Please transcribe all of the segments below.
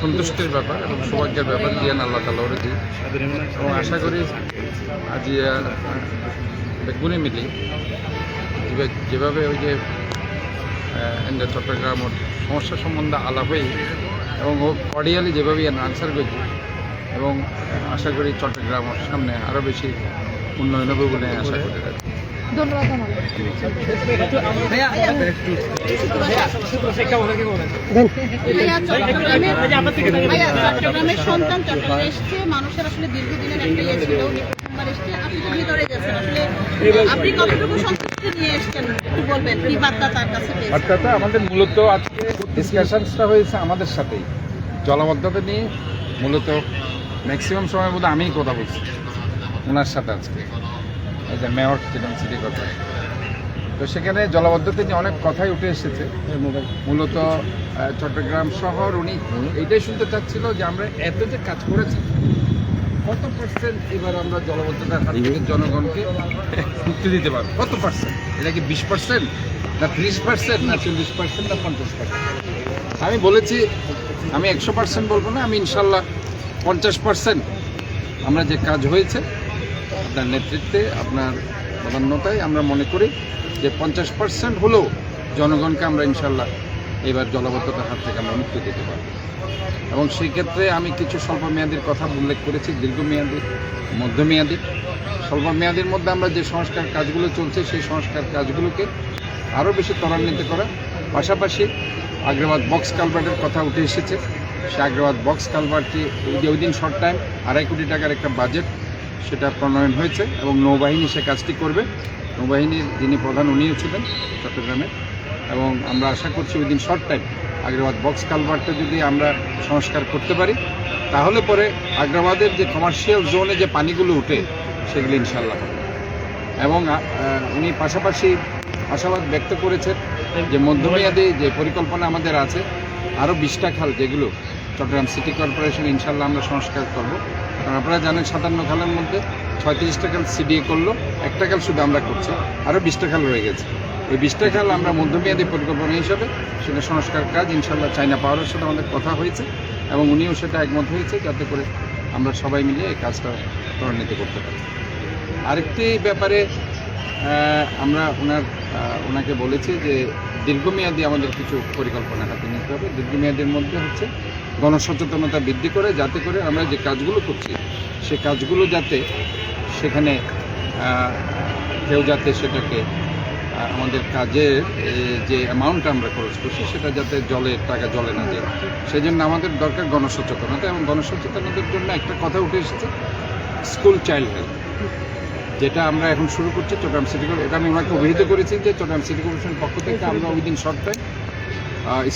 সন্তুষ্টির ব্যাপার এবং সৌভাগ্যের ব্যাপার দিয়ান আল্লাহ তালা ওরে দিই এবং আশা করি আজ বেগুনে মিলি যেভাবে- ওই যে এন্ডে চট্টগ্রাম সমস্যা সম্বন্ধে আলাপ হই এবং ও কর্ডিয়ালি যেভাবে আনসার করছি এবং আশা করি চট্টগ্রামের সামনে আরও বেশি উন্নয়ন হবে বলে আশা করি। ধন্যবাদ চট্টগ্রামের সন্তান চট্টগ্রামে এসছে মানুষের আসলে দীর্ঘদিনের একটা ইয়ে ছিল এসছে। আপনি তো ভিতরে গেছেন আসলে আপনি কতটুকু সন্তুষ্টি নিয়ে এসছেন একটু বলবেন কি বার্তা তার কাছে পেয়েছেন? অর্থাৎ আমাদের মূলত আজকে ডিসকাশনসটা হয়েছে আমাদের সাথেই। জলাবদ্ধতা নিয়ে মূলত ম্যাক্সিমাম সময় বোধহয় আমিই কথা বলছি ওনার সাথে আজকে। যে মেয়র চিটাং সিটি কর্পোরেশন তো সেখানে জলাবদ্ধতা নিয়ে অনেক কথাই উঠে এসেছে। মূলত চট্টগ্রাম শহর উনি এইটাই শুনতে চাচ্ছিল যে আমরা এত যে কাজ করেছি, কত পার্সেন্ট এবার আমরা জলবদ্ধতার হাত থেকে জনগণকে মুক্তি দিতে পারব? কত পার্সেন্ট এটা কি বিশ পার্সেন্ট না ত্রিশ পার্সেন্ট না চল্লিশ পার্সেন্ট না পঞ্চাশ পার্সেন্ট আমি বলেছি, আমি একশো পার্সেন্ট বলব না, আমি ইনশাল্লাহ পঞ্চাশ পার্সেন্ট আমরা যে কাজ হয়েছে আপনার নেতৃত্বে, আপনার প্রাধান্যতায় আমরা মনে করি যে পঞ্চাশ পার্সেন্ট হলেও জনগণকে আমরা ইনশাল্লাহ এবার জলবদ্ধতার হাত থেকে আমরা মুক্তি দিতে পারব। এবং সেই ক্ষেত্রে আমি কিছু স্বল্পমেয়াদীর কথা উল্লেখ করেছি, দীর্ঘমেয়াদী, মধ্যমেয়াদী। স্বল্পমেয়াদীর মধ্যে আমরা যে সংস্কার কাজগুলো চলছে, সেই সংস্কার কাজগুলোকে আরও বেশি ত্বরান্বিত করা পাশাপাশি আগ্রাবাদ বক্স কালভার্টের কথা উঠে এসেছে। সে আগ্রাবাদ বক্স কালভার্টটি ওই দিন শর্ট টাইম, আড়াই কোটি টাকার একটা বাজেট সেটা প্রণয়ন হয়েছে এবং নৌবাহিনী সে কাজটি করবে। নৌবাহিনীর যিনি প্রধান উনিও ছিলেন চট্টগ্রামে এবং আমরা আশা করছি ওই দিন শর্ট টাইম আগ্রাবাদ বক্স কালভার্টটা যদি আমরা সংস্কার করতে পারি, তাহলে পরে আগ্রাবাদের যে কমার্শিয়াল জোনে যে পানিগুলো উঠে, সেগুলি ইনশাল্লাহ হবে। এবং উনি পাশাপাশি আশাবাদ ব্যক্ত করেছেন যে মধ্যমেয়াদী যে পরিকল্পনা আমাদের আছে, আরও বিশটা খাল যেগুলো চট্টগ্রাম সিটি কর্পোরেশন ইনশাল্লাহ আমরা সংস্কার করব। কারণ আপনারা জানেন সাতান্ন খালের মধ্যে ছয়ত্রিশটা খাল সিডিএ করল, একটা খাল শুধু আমরা করছি আরও বিশটা খাল রয়ে গেছে। এই বিশটা খাল আমরা মধ্যমেয়াদী পরিকল্পনা হিসাবে সেটা সংস্কার কাজ ইনশাল্লাহ চাইনা পাওয়ারের সাথে আমাদের কথা হয়েছে এবং উনিও সেটা একমত হয়েছে যাতে করে আমরা সবাই মিলে এই কাজটা ত্বরান্বিত করতে পারি। আরেকটি ব্যাপারে আমরা ওনার ওনাকে বলেছি যে দীর্ঘমেয়াদী আমাদের কিছু পরিকল্পনা হাতে নিতে হবে। দীর্ঘমেয়াদের মধ্যে হচ্ছে গণসচেতনতা বৃদ্ধি করে, যাতে করে আমরা যে কাজগুলো করছি, সে কাজগুলো যাতে সেখানে কেউ যাতে সেটাকে আমাদের কাজের যে অ্যামাউন্ট আমরা খরচ করছি, সেটা যাতে জলে, টাকা জলে না যায়। সেই জন্য আমাদের দরকার গণসচেতনতা এবং গণসচেতনতার জন্য একটা কথা উঠে এসেছে স্কুল চাইল্ড হেলথ যেটা আমরা এখন শুরু করছি চট্টগ্রাম সিটি কর্পোরেশন এটা আমি ওনাকে অভিহিত করেছি যে চট্টগ্রাম সিটি কর্পোরেশনের পক্ষ থেকে আমরা ওই দিন টাইম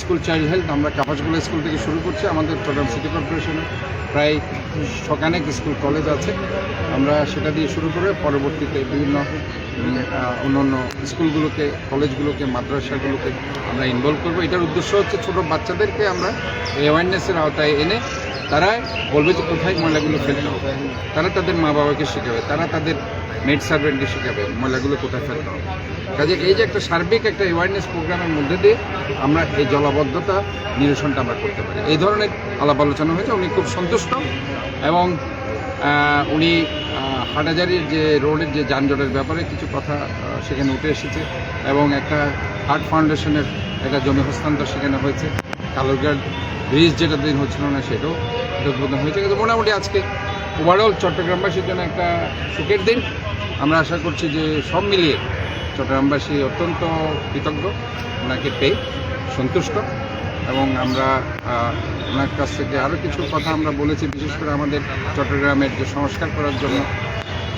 স্কুল চাইল্ড হেলথ আমরা কাপাসগুলো স্কুল থেকে শুরু করছি। আমাদের চট্টগ্রাম সিটি কর্পোরেশনে প্রায় শকানেক স্কুল কলেজ আছে। আমরা সেটা দিয়ে শুরু করে পরবর্তীতে বিভিন্ন অন্যান্য স্কুলগুলোকে কলেজগুলোকে মাদ্রাসাগুলোকে আমরা ইনভলভ করব। এটার উদ্দেশ্য হচ্ছে ছোট বাচ্চাদেরকে আমরা অ্যাওয়ারনেসের আওতায় এনে তারা বলবে যে কোথায় ময়লাগুলো ফেলতে হবে। তারা তাদের মা বাবাকে শেখাবে। তারা তাদের মেড সার্ভেন্টকে শেখাবে, ময়লাগুলো কোথায় ফেলতে হবে। কাজে এই যে একটা সার্বিক একটা অ্যাওয়ারনেস প্রোগ্রামের মধ্যে দিয়ে আমরা এই জলাবদ্ধতা নিরসনটা আমরা করতে পারি। এই ধরনের আলাপ আলোচনা হয়েছে, উনি খুব সন্তুষ্ট এবং উনি হাটাজারির যে রোডের যে যানজটের ব্যাপারে কিছু কথা সেখানে উঠে এসেছে এবং একটা হার্ট ফাউন্ডেশনের একটা জমি হস্তান্তর সেখানে হয়েছে। কালুরঘাট ব্রিজ যেটা দিন হচ্ছিল না, সেটাও এটা উদ্বোধন হয়েছে। কিন্তু মোটামুটি আজকে ওভারঅল চট্টগ্রামবাসীর জন্য একটা সুখের দিন। আমরা আশা করছি যে সব মিলিয়ে চট্টগ্রামবাসী অত্যন্ত কৃতজ্ঞ, ওনাকে পেয়ে সন্তুষ্ট এবং আমরা ওনার কাছ থেকে আরও কিছু কথা আমরা বলেছি, বিশেষ করে আমাদের চট্টগ্রামের যে সংস্কার করার জন্য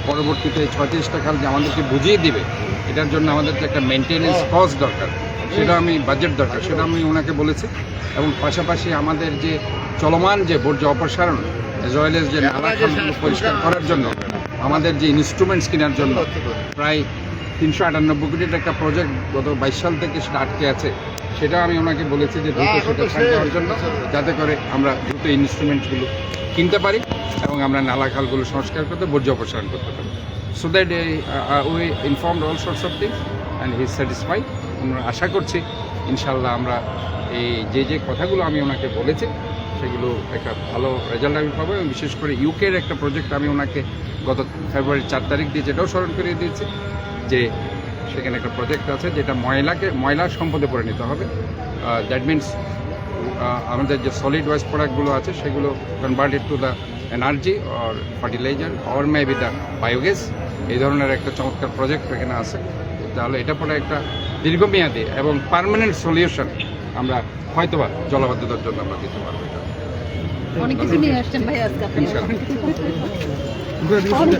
পরবর্তীতে ছয়ত্রিশটা খাল যে আমাদেরকে বুঝিয়ে দিবে, এটার জন্য আমাদের যে একটা মেনটেনেন্স কস্ট দরকার, সেটা আমি বাজেট দরকার, সেটা আমি ওনাকে বলেছি এবং পাশাপাশি আমাদের যে চলমান যে বর্জ্য অপসারণ এস যে নালা পরিষ্কার করার জন্য আমাদের যে ইনস্ট্রুমেন্টস কেনার জন্য। প্রায় তিনশো আটানব্বই কোটি টাকা প্রজেক্ট গত বাইশ সাল থেকে সেটা আটকে আছে। সেটা আমি ওনাকে বলেছি যে দ্রুত সেটা ছাড় দেওয়ার জন্য যাতে করে আমরা দ্রুত ইনস্ট্রুমেন্টসগুলো কিনতে পারি এবং আমরা নালা খালগুলো সংস্কার করতে বর্জ্য অপসারণ করতে পারি। So that we informed all source of things and he satisfied আমরা আশা করছি ইনশাল্লাহ আমরা এই যে যে কথাগুলো আমি ওনাকে বলেছি সেগুলো একটা ভালো রেজাল্ট আমি পাবো এবং বিশেষ করে ইউকের একটা প্রজেক্ট আমি ওনাকে গত ফেব্রুয়ারি চার তারিখ দিয়ে যেটাও স্মরণ করিয়ে দিয়েছি যে সেখানে একটা প্রজেক্ট আছে যেটা ময়লাকে ময়লা সম্পদে পরিণত হবে। দ্যাট মিনস আমাদের যে সলিড ওয়েস্ট প্রোডাক্টগুলো আছে সেগুলো converted to the energy or fertiliser or maybe the biogas এই ধরনের একটা চমৎকার প্রজেক্ট এখানে আছে। তাহলে এটা পরে একটা দীর্ঘমেয়াদী এবং পার্মানেন্ট সলিউশন আমরা হয়তোবা জলাবদ্ধতার জন্য আমরা দিতে পারব এটা। অনেক কিছু নিয়ে আসছেন ভাই আজকে I'm